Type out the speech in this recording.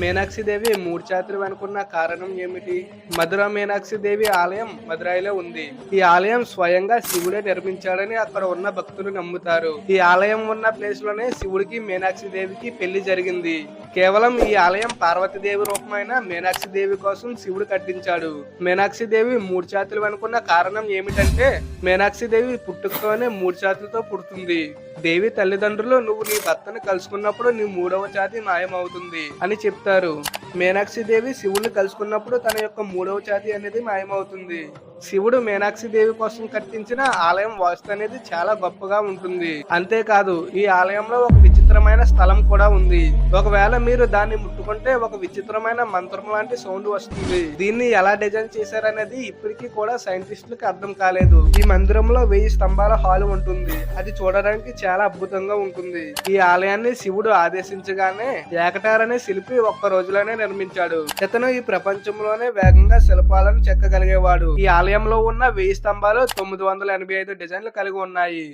మీనాక్షి దేవి మూడు అనుకున్న కారణం ఏమిటి? మధుర మీనాక్షి దేవి ఆలయం మదురైలో ఉంది. ఈ ఆలయం స్వయంగా శివుడే నిర్మించాడని అక్కడ ఉన్న భక్తులు నమ్ముతారు. ఈ ఆలయం ఉన్న ప్లేస్లోనే శివుడికి మీనాక్షి దేవికి పెళ్ళి జరిగింది. కేవలం ఈ ఆలయం పార్వతీదేవి రూపమైన మీనాక్షి దేవి కోసం శివుడు కట్టించాడు. మీనాక్షి దేవి మూడు అనుకున్న కారణం ఏమిటంటే మీనాక్షి దేవి పుట్టుకతోనే మూడు పుడుతుంది. దేవి తల్లిదండ్రులు నువ్వు నీ భర్తను కలుసుకున్నప్పుడు నీ మూడవ జాతి మాయమవుతుంది అని చెప్తారు. Caru. దేవి శివుడిని కలుసుకున్నప్పుడు తన యొక్క మూడవ ఛాతి అనేది మాయమవుతుంది. శివుడు మీనాక్షి దేవి కోసం కట్టించిన ఆలయం వాస్తు అనేది చాలా గొప్పగా ఉంటుంది. అంతేకాదు ఈ ఆలయంలో ఒక విచిత్రమైన స్థలం కూడా ఉంది. ఒకవేళ మీరు దాన్ని ముట్టుకుంటే ఒక విచిత్రమైన మంత్రం లాంటి సౌండ్ వస్తుంది. దీన్ని ఎలా డిజైన్ చేశారనేది ఇప్పటికీ కూడా సైంటిస్టులకు అర్థం కాలేదు. ఈ మందిరంలో వెయ్యి స్తంభాల హాల్ ఉంటుంది. అది చూడడానికి చాలా అద్భుతంగా ఉంటుంది. ఈ ఆలయాన్ని శివుడు ఆదేశించగానే ఏకటార్ అనే శిల్పి ఒక్క రోజులోనే నిర్మించాడు. ఇతను ఈ ప్రపంచంలోనే వేగంగా శిల్పాలను చెక్కగలిగేవాడు. ఈ ఆలయంలో ఉన్న వెయ్యి స్తంభాలు తొమ్మిది వందల ఎనభై ఐదు డిజైన్లు కలిగి ఉన్నాయి.